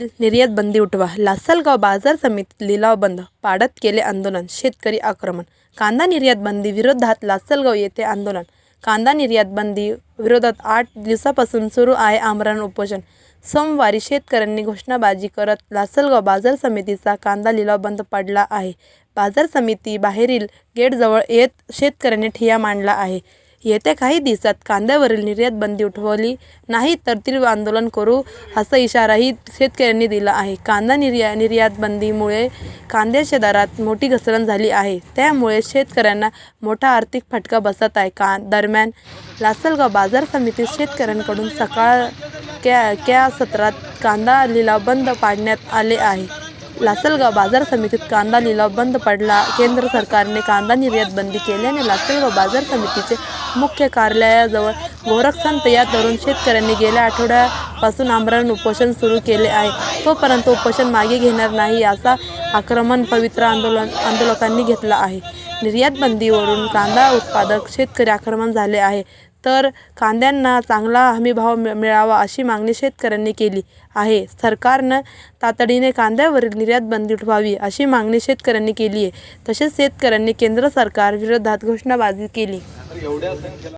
निर्यात बंदी उठवा. लासलगाव बाजार समितीत लिलाव बंद. पाडत केले आंदोलन. शेतकरी आक्रमण. कांदा निर्यात बंदी विरोधात लासलगाव येथे आंदोलन. कांदा निर्यात बंदी विरोधात आठ दिवसापासून सुरू आहे आमरण उपोषण. सोमवारी शेतकऱ्यांनी घोषणाबाजी करत लासलगाव बाजार समितीचा कांदा लिलाव बंद पडला आहे. बाजार समिती बाहेरील गेटजवळ येत शेतकऱ्यांनी ठिया मांडला आहे. येत्या काही दिवसात कांद्यावरील निर्यात बंदी उठवली नाही तर तीव्र आंदोलन करू असा इशाराही शेतकऱ्यांनी दिला आहे. कांदा निर्या निर्यात बंदीमुळे कांद्याच्या दरात मोठी घसरण झाली आहे. त्यामुळे शेतकऱ्यांना मोठा आर्थिक फटका बसत आहे. का दरम्यान लासलगाव बाजार समितीत शेतकऱ्यांकडून सकाळ क्या क्या सत्रात कांदा लिलाव बंद पाडण्यात आले आहे. लासलगाव बाजार समितीत कांदा लिलाव बंद पडला. केंद्र सरकारने कांदा निर्यात बंदी केल्याने लासलगाव बाजार समितीचे मुख्य कार्यालयाजवळ गोरक्षांत या तरुण शेतकऱ्यांनी गेल्या आठवड्यापासून आमरण उपोषण सुरू केले आहे. तोपर्यंत उपोषण मागे घेणार नाही असा आक्रमण पवित्र आंदोलन आंदोलकांनी घेतला आहे. निर्यात बंदीवरून कांदा उत्पादक शेतकरी आक्रमण झाले आहे. तर कांद्यांना चांगला हमीभाव मिळावा अशी मागणी शेतकऱ्यांनी केली आहे. सरकारनं तातडीने कांद्यावरील निर्यात बंदी उठवावी अशी मागणी शेतकऱ्यांनी केली आहे. तसेच शेतकऱ्यांनी केंद्र सरकार विरोधात घोषणाबाजी केली. एवढ्या संख्येला